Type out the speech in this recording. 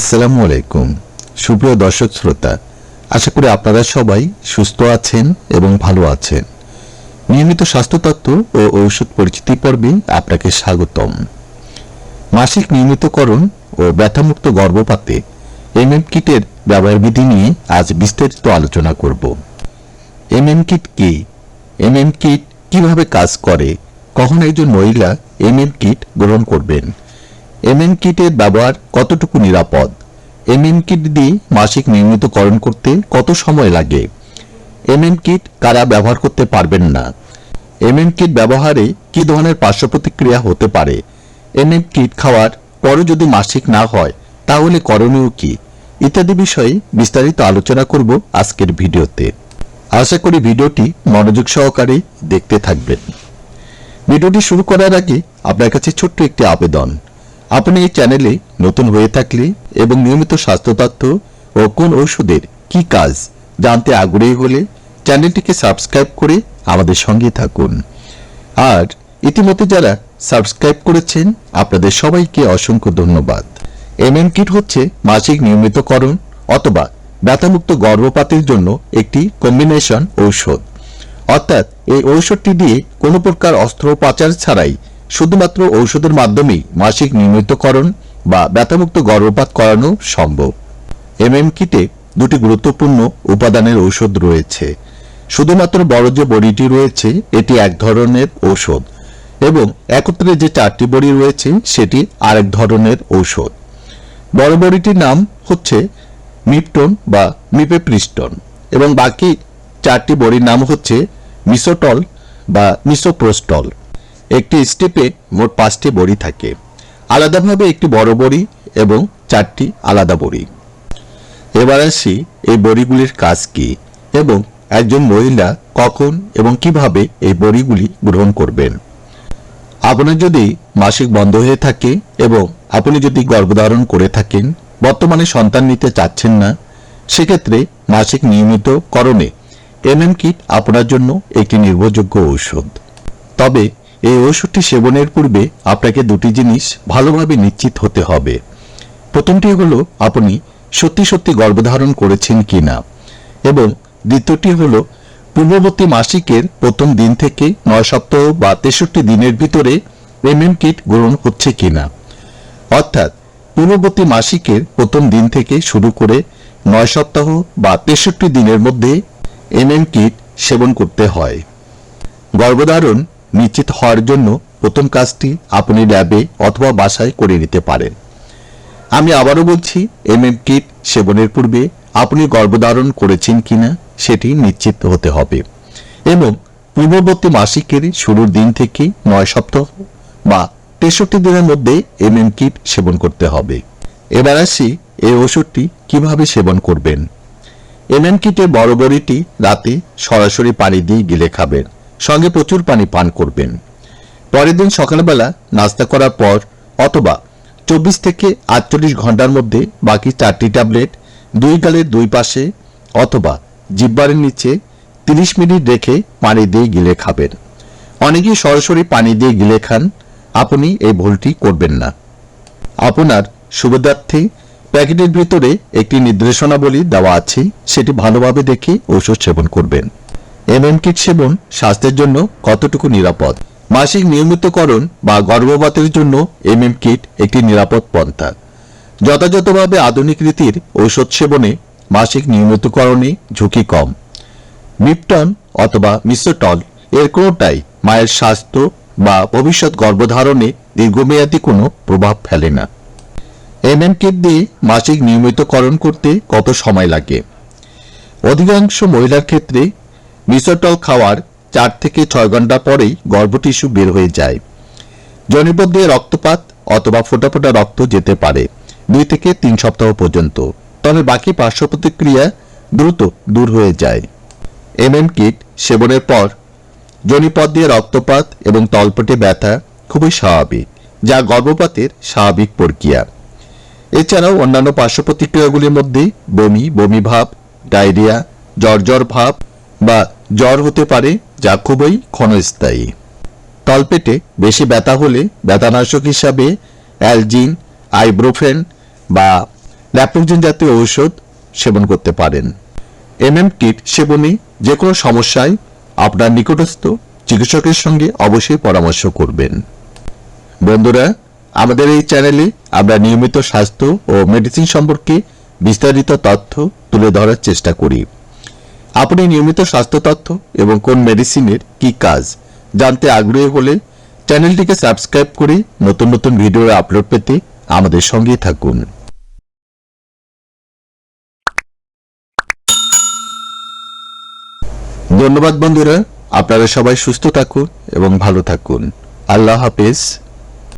আসসালামু আলাইকুম। সুপ্রিয় দর্শক শ্রোতা, আশা করি আপনারা সবাই সুস্থ আছেন এবং ভালো আছেন। নিয়মিত স্বাস্থ্য তত্ত্ব ও ঔষধ পরিচিতি পর্বে আপনাকে স্বাগতম। মাসিক নিয়মিতকরণ ও ব্যথামুক্ত গর্ভপাতে এমএম কিটের ব্যবহার বিধি নিয়ে আজ বিস্তারিত আলোচনা করব। এমএম কিট কি? এমএম কিট কীভাবে কাজ করে? কখন একজন মহিলা এমএম কিট গ্রহণ করবেন? এমএম কিটের ব্যবহার কতটুকু নিরাপদ? এমএম কিট দিয়ে মাসিক নিয়মিতকরণ করতে কত সময় লাগে? এমএম কিট কারা ব্যবহার করতে পারবেন না? এমএম কিট ব্যবহারে কি ধরনের পার্শ্ব প্রতিক্রিয়া হতে পারে? এমএম কিট খাওয়ার পরও যদি মাসিক না হয়, তাহলে করণীয় কি? ইত্যাদি বিষয়ে বিস্তারিত আলোচনা করব আজকের ভিডিওতে। আশা করি ভিডিওটি মনোযোগ সহকারে দেখতে থাকবেন। ভিডিওটি শুরু করার আগে আপনার কাছে ছোট্ট একটি আবেদন। আপনি এই চ্যানেলে নতুন হয়ে থাকলে এবং নিয়মিত স্বাস্থ্য তথ্য ও কোন ঔষধের কি কাজ জানতে আগ্রহী হলে চ্যানেলটিকে সাবস্ক্রাইব করে আমাদের সঙ্গে থাকুন। আর ইতিমধ্যে যারা সাবস্ক্রাইব করেছেন, আপনাদের সবাইকে অসংখ্য ধন্যবাদ। এমএন কিট হচ্ছে মাসিক নিয়মিতকরণ অথবা ব্যথামুক্ত গর্ভপাতের জন্য একটি কম্বিনেশন ঔষধ। অর্থাৎ এই ঔষধটি দিয়ে কোনো প্রকার অস্ত্রোপচার ছাড়াই শুধুমাত্র ঔষধের মাধ্যমেই মাসিক নিয়মিতকরণ বা ব্যথামুক্ত গর্ভপাত করানো সম্ভব। এমএম কিটে দুটি গুরুত্বপূর্ণ উপাদানের ঔষধ রয়েছে। শুধুমাত্র বড় যে বড়িটি রয়েছে, এটি এক ধরনের ঔষধ এবং একত্রে যে চারটি বড়ি রয়েছে, সেটি আরেক ধরনের ঔষধ। বড় বড়িটির নাম হচ্ছে মিপটন বা মিপেপ্রিস্টন এবং বাকি চারটি বড়ির নাম হচ্ছে মিসোটল বা মিসোপ্রোস্টল। একটি স্টেপে মোট পাঁচটি বড়ি থাকে। আলাদাভাবে একটি বড় বড়ি এবং চারটি আলাদা বড়ি। এবার আসি এই বড়িগুলির কাজ কি এবং একজন মহিলা কখন এবং কীভাবে এই বড়িগুলি গ্রহণ করবেন। আপনার যদি মাসিক বন্ধ হয়ে থাকে এবং আপনি যদি গর্ভধারণ করে থাকেন, বর্তমানে সন্তান নিতে চাচ্ছেন না, সেক্ষেত্রে মাসিক নিয়মিত করণে এমএম কিট আপনার জন্য একটি নির্ভরযোগ্য ঔষধ। তবে এই ঔষধটি সেবনের পূর্বে আপনাকে দুটি জিনিস ভালোভাবে নিশ্চিত হতে হবে। প্রথমটি হলো, আপনি সত্যি সত্যি গর্ভধারণ করেছেন কিনা? এবং দ্বিতীয়টি হলো, পূর্ববর্তী মাসিকের প্রথম দিন থেকে নয় সপ্তাহ বা তেষট্টি দিনের ভিতরে এমএম কিট গ্রহণ হচ্ছে কিনা? অর্থাৎ, পূর্ববর্তী মাসিকের প্রথম দিন থেকে শুরু করে নয় সপ্তাহ বা তেষট্টি দিনের মধ্যে এমএম কিট সেবন করতে হয়। গর্ভধারণ নিশ্চিত হওয়ার জন্য প্রথম কাজটি আপনি ল্যাবে অথবা বাসায় করে নিতে পারেন। আমি আবারও বলছি, এমএম কিট সেবনের পূর্বে আপনি গর্ভধারণ করেছেন কিনা সেটি নিশ্চিত হতে হবে এবং পূর্ববর্তী মাসিকের শুরুর দিন থেকে নয় সপ্তাহ বা তেষট্টি দিনের মধ্যে এমএম কিট সেবন করতে হবে। এবার আসি এই ওষুধটি কীভাবে সেবন করবেন। এমএম কিটের বড় বড়িটি রাতে সরাসরি পানি দিয়ে গিলে খাবেন। সঙ্গে প্রচুর পানি পান করবেন। পরের দিন সকালবেলা নাস্তা করার পর অথবা চব্বিশ থেকে আটচল্লিশ ঘণ্টার মধ্যে বাকি চারটি ট্যাবলেট দুই গালের দুই পাশে অথবা জিব্বারের নিচে তিরিশ মিনিট রেখে পানি দিয়ে গিলে খাবেন। অনেকেই সরাসরি পানি দিয়ে গিলে খান। আপনি এই ভুলটি করবেন না। আপনার সুবিধার্থে প্যাকেটের ভিতরে একটি নির্দেশনাবলী দেওয়া আছে। সেটি ভালোভাবে দেখে ঔষধ সেবন করবেন। এমএম কিট সেবন স্বাস্থ্যের জন্য কতটুকু নিরাপদ? মাসিক নিয়মিতকরণ বা গর্ভপাতের জন্য এমএম কিট একটি নিরাপদ পন্থা। যথাযথভাবে আধুনিক রীতির ঔষধ সেবনে মাসিক নিয়মিতকরণে ঝুঁকি কম। মিপটন অথবা মিসোটল এর কোনোটাই মায়ের স্বাস্থ্য বা ভবিষ্যৎ গর্ভধারণে দীর্ঘমেয়াদী কোনো প্রভাব ফেলে না। এমএম কিট দিয়ে মাসিক নিয়মিতকরণ করতে কত সময় লাগে? অধিকাংশ মহিলার ক্ষেত্রে মিসোটল খাওয়ার চার থেকে ছয় ঘণ্টা পরেই গর্ভ টিস্যু বের হয়ে যায়। জনিপথ দিয়ে রক্তপাত অথবা ফোটা ফোটা রক্ত যেতে পারে, দুই থেকে তিন সপ্তাহ পর্যন্ত। তবে বাকি পার্শ্ব প্রতিক্রিয়া দ্রুত দূর হয়ে যায়। এমএম কিট সেবনের পর জনিপথ দিয়ে রক্তপাত এবং তলপেটে ব্যথা খুবই স্বাভাবিক, যা গর্ভপাতের স্বাভাবিক প্রক্রিয়া। এছাড়াও অন্যান্য পার্শ্ব প্রতিক্রিয়াগুলির মধ্যে বমি বমি ভাব, ডায়রিয়া জ্বর ভাব বা জ্বর হতে পারে, যা খুবই ক্ষণস্থায়ী। তলপেটে বেশি ব্যথা হলে ব্যথানাশক হিসাবে অ্যালজিন, আইব্রোফেন বা ল্যাপ্টোজেন জাতীয় ঔষধ সেবন করতে পারেন। এমএম কিট সেবনে যে কোনো সমস্যায় আপনার নিকটস্থ চিকিৎসকের সঙ্গে অবশ্যই পরামর্শ করবেন। বন্ধুরা, আমাদের এই চ্যানেলে আমরা নিয়মিত স্বাস্থ্য ও মেডিসিন সম্পর্কে বিস্তারিত তথ্য তুলে ধরার চেষ্টা করি। আপনি নিয়মিত স্বাস্থ্য তথ্য এবং কোন মেডিসিনের কি কাজ জানতে আগ্রহী হলে চ্যানেলটিকে সাবস্ক্রাইব করে নতুন নতুন ভিডিও আপলোড পেতে আমাদের সঙ্গেই থাকুন। ধন্যবাদ বন্ধুরা, আপনারা সবাই সুস্থ থাকুন এবং ভালো থাকুন। আল্লাহ হাফেজ।